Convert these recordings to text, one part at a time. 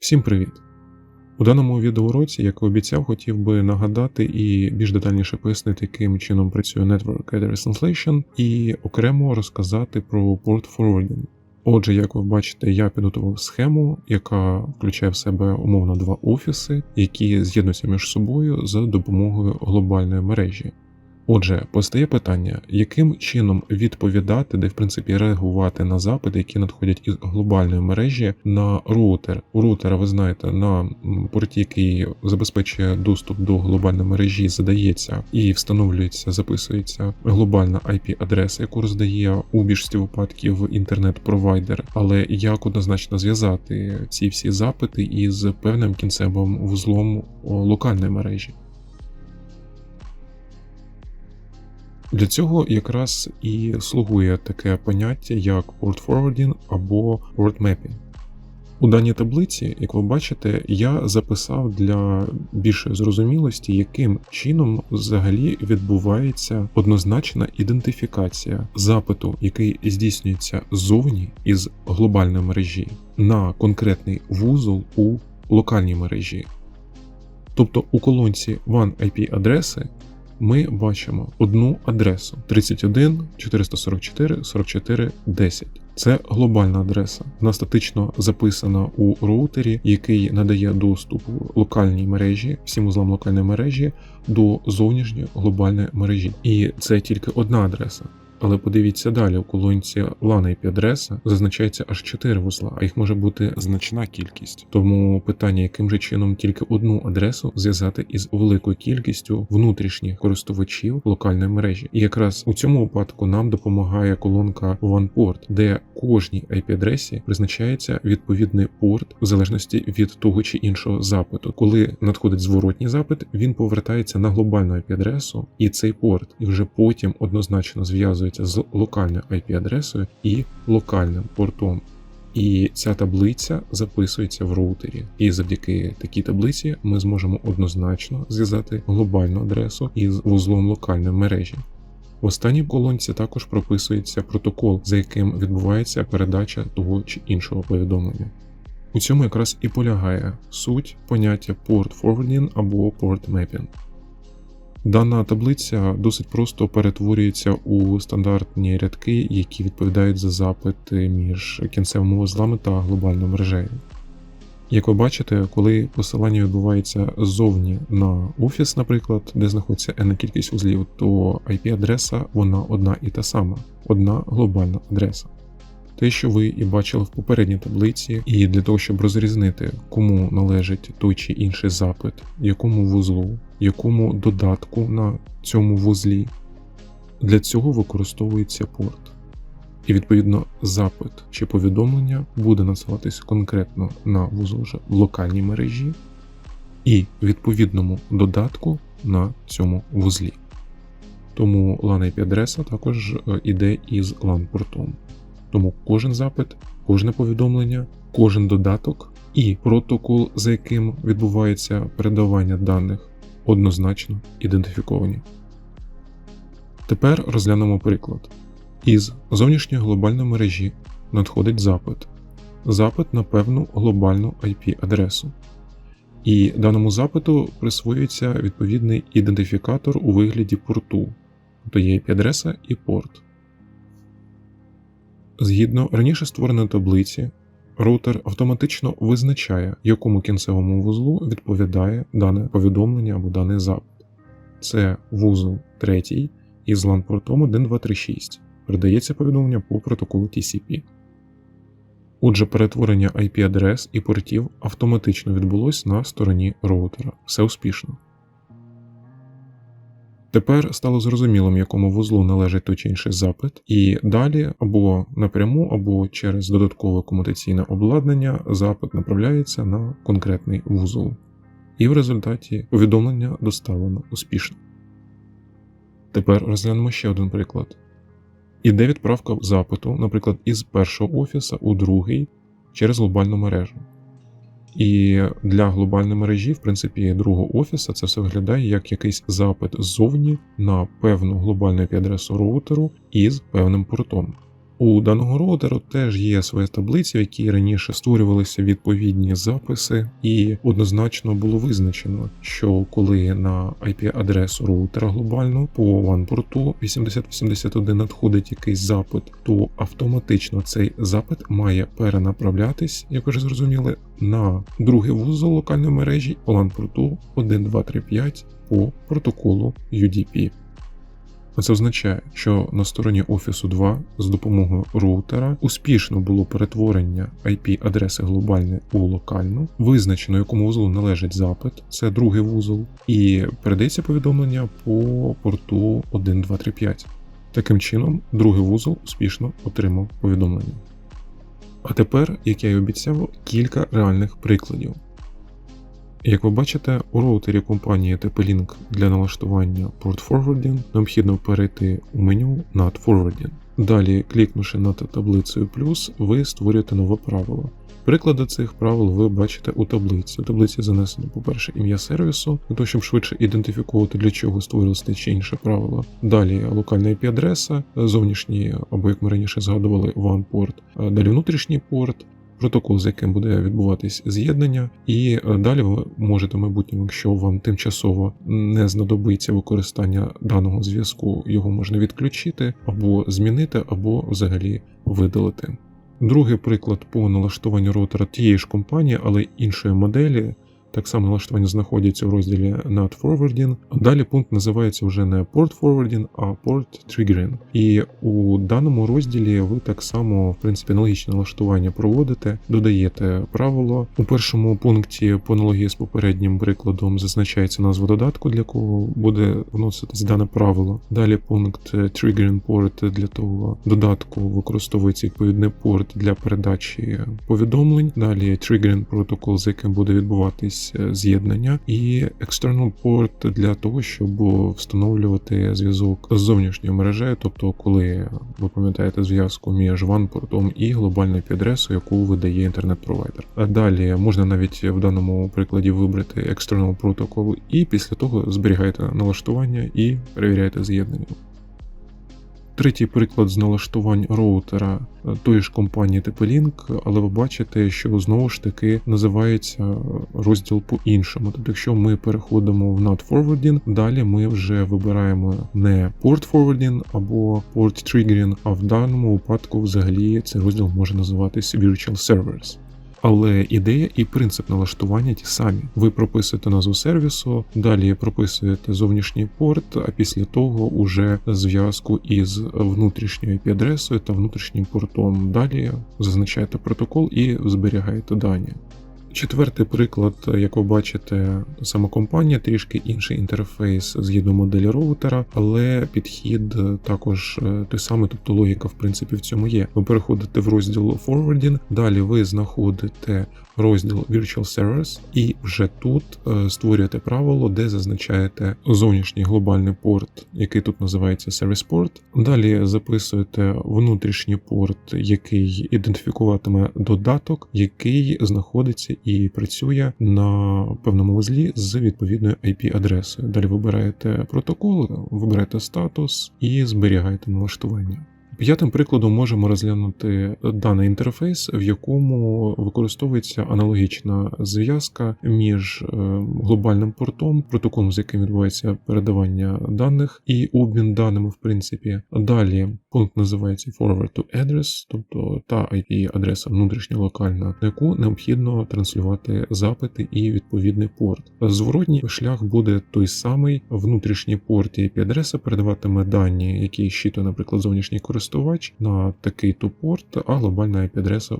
Всім привіт! У даному відеоуроці, як і обіцяв, хотів би нагадати і більш детальніше пояснити, яким чином працює Network Address Translation, і окремо розказати про Port Forwarding. Отже, як ви бачите, я підготував схему, яка включає в себе умовно два офіси, які з'єднуються між собою за допомогою глобальної мережі. Отже, постає питання, яким чином відповідати, де в принципі реагувати на запити, які надходять із глобальної мережі на роутер. У роутера, ви знаєте, на порті, який забезпечує доступ до глобальної мережі, задається і встановлюється, записується глобальна IP-адреса, яку роздає у більшості випадків інтернет-провайдер. Але як однозначно зв'язати ці всі запити із певним кінцевим вузлом локальної мережі? Для цього якраз і слугує таке поняття, як port forwarding або port mapping. У даній таблиці, як ви бачите, я записав для більшої зрозумілості, яким чином взагалі відбувається однозначна ідентифікація запиту, який здійснюється ззовні із глобальної мережі, на конкретний вузол у локальній мережі. Тобто у колонці One IP адреси ми бачимо одну адресу 31 444 44 10. Це глобальна адреса. Вона статично записана у роутері, який надає доступ локальній мережі, всім узлам локальної мережі до зовнішньої глобальної мережі. І це тільки одна адреса. Але подивіться далі, у колонці LAN IP адреса зазначається аж 4 вузла, а їх може бути значна кількість. Тому питання, яким же чином тільки одну адресу зв'язати із великою кількістю внутрішніх користувачів локальної мережі. І якраз у цьому випадку нам допомагає колонка OnePort, де кожній IP-адресі призначається відповідний порт в залежності від того чи іншого запиту. Коли надходить зворотній запит, він повертається на глобальну IP-адресу і цей порт, і вже потім однозначно зв'язується з локальною IP-адресою і локальним портом. І ця таблиця записується в роутері. І завдяки такій таблиці ми зможемо однозначно зв'язати глобальну адресу із вузлом локальної мережі. В останній колонці також прописується протокол, за яким відбувається передача того чи іншого повідомлення. У цьому якраз і полягає суть поняття port forwarding або port mapping. Дана таблиця досить просто перетворюється у стандартні рядки, які відповідають за запити між кінцевими вузлами та глобальною мережею. Як ви бачите, коли посилання відбувається ззовні на офіс, наприклад, де знаходиться n кількість вузлів, то IP-адреса вона одна і та сама, одна глобальна адреса. Те, що ви і бачили в попередній таблиці, і для того, щоб розрізнити, кому належить той чи інший запит, якому вузлу, якому додатку на цьому вузлі, для цього використовується порт. І відповідно запит чи повідомлення буде надсилатися конкретно на вузол вже в локальній мережі і відповідному додатку на цьому вузлі. Тому LAN IP адреса також е, іде із LAN портом. Тому кожен запит, кожне повідомлення, кожен додаток і протокол, за яким відбувається передавання даних, однозначно ідентифіковані. Тепер розглянемо приклад. Із зовнішньої глобальної мережі надходить запит. Запит на певну глобальну IP-адресу. І даному запиту присвоюється відповідний ідентифікатор у вигляді порту, тобто є IP-адреса і порт. Згідно раніше створеної таблиці, роутер автоматично визначає, якому кінцевому вузлу відповідає дане повідомлення або даний запит. Це вузол 3 із LAN-портом 1236. Передається повідомлення по протоколу TCP. Отже, перетворення IP-адрес і портів автоматично відбулось на стороні роутера. Все успішно. Тепер стало зрозумілим, якому вузлу належить той чи інший запит, і далі або напряму, або через додаткове комутаційне обладнання запит направляється на конкретний вузол. І в результаті повідомлення доставлено успішно. Тепер розглянемо ще один приклад. Іде відправка запиту, наприклад, із першого офіса у другий через глобальну мережу. І для глобальної мережі, в принципі, другого офіса це все виглядає як якийсь запит ззовні на певну глобальну IP-адресу роутеру із певним портом. У даного роутеру теж є своя таблиця, в якій раніше створювалися відповідні записи, і однозначно було визначено, що коли на IP-адресу роутера глобально по WAN-порту 8081 надходить якийсь запит, то автоматично цей запит має перенаправлятись, як вже зрозуміли, на другий вузол локальної мережі по LAN-порту 1235 по протоколу UDP. Це означає, що на стороні Офісу 2 з допомогою роутера успішно було перетворення IP-адреси глобальної у локальну, визначено якому вузлу належить запит, це другий вузол, і передається повідомлення по порту 1235. Таким чином, другий вузол успішно отримав повідомлення. А тепер, як я й обіцяв, кілька реальних прикладів. Як ви бачите, у роутері компанії TP-Link для налаштування Port Forwarding необхідно перейти у меню над Forwarding. Далі, клікнувши над таблицею плюс, ви створюєте нове правило. Приклади цих правил ви бачите у таблиці. У таблиці занесено, по-перше, ім'я сервісу, для того, щоб швидше ідентифікувати, для чого створилось те чи інше правило. Далі локальна IP-адреса, зовнішній, або як ми раніше згадували, WAN порт, далі внутрішній порт, протокол, з яким буде відбуватись з'єднання, і е, далі ви можете в майбутньому, якщо вам тимчасово не знадобиться використання даного зв'язку, його можна відключити або змінити, або взагалі видалити. Другий приклад по налаштуванню роутера тієї ж компанії, але іншої моделі. Так само налаштування знаходяться в розділі NAT Forwarding. Далі пункт називається вже не Port Forwarding, а Port Triggering. І у даному розділі ви так само, в принципі, аналогічне налаштування проводите, додаєте правило. У першому пункті, по аналогії з попереднім прикладом, зазначається назва додатку, для кого буде вноситись дане правило. Далі пункт Triggering Port для того додатку використовується відповідний порт для передачі повідомлень. Далі Triggering протокол, з яким буде відбуватись якесь е, з'єднання, і external port для того, щоб встановлювати зв'язок з зовнішньою мережею, тобто, коли ви пам'ятаєте зв'язку між WAN-портом і глобальною підадресою, яку видає інтернет-провайдер. А далі можна навіть в даному прикладі вибрати external protocol і після того зберігаєте налаштування і перевіряєте з'єднання. Третій приклад з налаштувань роутера е, тої ж компанії TP-Link, але ви бачите, що знову ж таки називається розділ по-іншому. Тобто, якщо ми переходимо в NAT Forwarding, далі ми вже вибираємо не Port Forwarding або Port Triggering, а в даному випадку взагалі цей розділ може називатись Virtual Servers. Але ідея і принцип налаштування ті самі. Ви прописуєте назву сервісу, далі прописуєте зовнішній порт, а після того уже зв'язку із внутрішньою IP-адресою та внутрішнім портом. Далі зазначаєте протокол і зберігаєте дані. Четвертий приклад, як ви бачите, сама компанія трішки інший інтерфейс згідно моделі роутера, але підхід також е, той самий, тобто логіка в принципі в цьому є. Ви переходите в розділ Forwarding, далі ви знаходите розділ Virtual Servers, і вже тут е, створюєте правило, де зазначаєте зовнішній глобальний порт, який тут називається Service Port. Далі записуєте внутрішній порт, який ідентифікуватиме додаток, який знаходиться і працює на певному вузлі з відповідною IP-адресою. Далі вибираєте протокол, вибираєте статус і зберігаєте налаштування. П'ятим прикладом можемо розглянути даний інтерфейс, в якому використовується аналогічна зв'язка між е, глобальним портом, протоколом, з яким відбувається передавання даних і обмін даними, в принципі. Далі пункт називається Forward to Address, тобто та IP-адреса внутрішня локальна, на яку необхідно транслювати запити і відповідний порт. Зворотній шлях буде той самий внутрішній порт і IP-адреса передаватиме дані, які щитує, наприклад, зовнішній користувач користувач на такий то порт, а глобальна IP-адреса,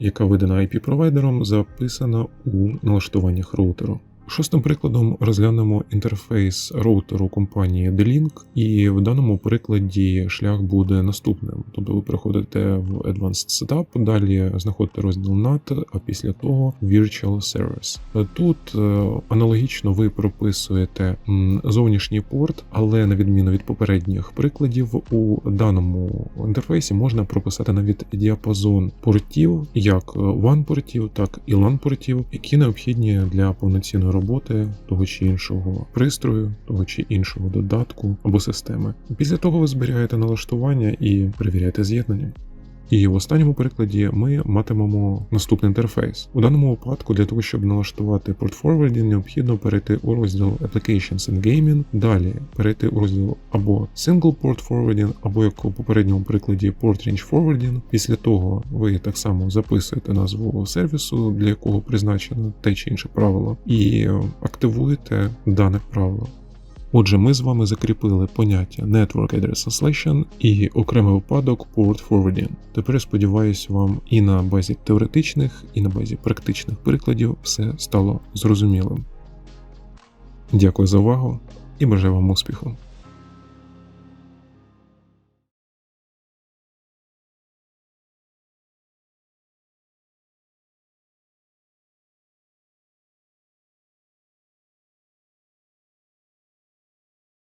яка видана IP-провайдером, записана у налаштуваннях роутеру. Шостим прикладом розглянемо інтерфейс роутеру компанії D-Link, і в даному прикладі шлях буде наступним. Тобто ви переходите в Advanced Setup, далі знаходите розділ NAT, а після того Virtual Service. Тут е, аналогічно ви прописуєте зовнішній порт, але на відміну від попередніх прикладів, у даному інтерфейсі можна прописати навіть діапазон портів, як WAN портів, так і LAN портів, які необхідні для повноцінної роботи того чи іншого пристрою, того чи іншого додатку або системи. Після того ви зберігаєте налаштування і перевіряєте з'єднання. І в останньому прикладі ми матимемо наступний інтерфейс. У даному випадку для того, щоб налаштувати Forwarding, необхідно перейти у розділ Applications and Gaming, далі перейти у розділ або Single Port Forwarding, або як у попередньому прикладі Port Range Forwarding. Після того ви так само записуєте назву сервісу, для якого призначено те чи інше правило, і активуєте дане правило. Отже, ми з вами закріпили поняття Network Address Translation і окремий випадок Port Forwarding. Тепер я сподіваюся, вам і на базі теоретичних, і на базі практичних прикладів все стало зрозумілим. Дякую за увагу і бажаю вам успіху!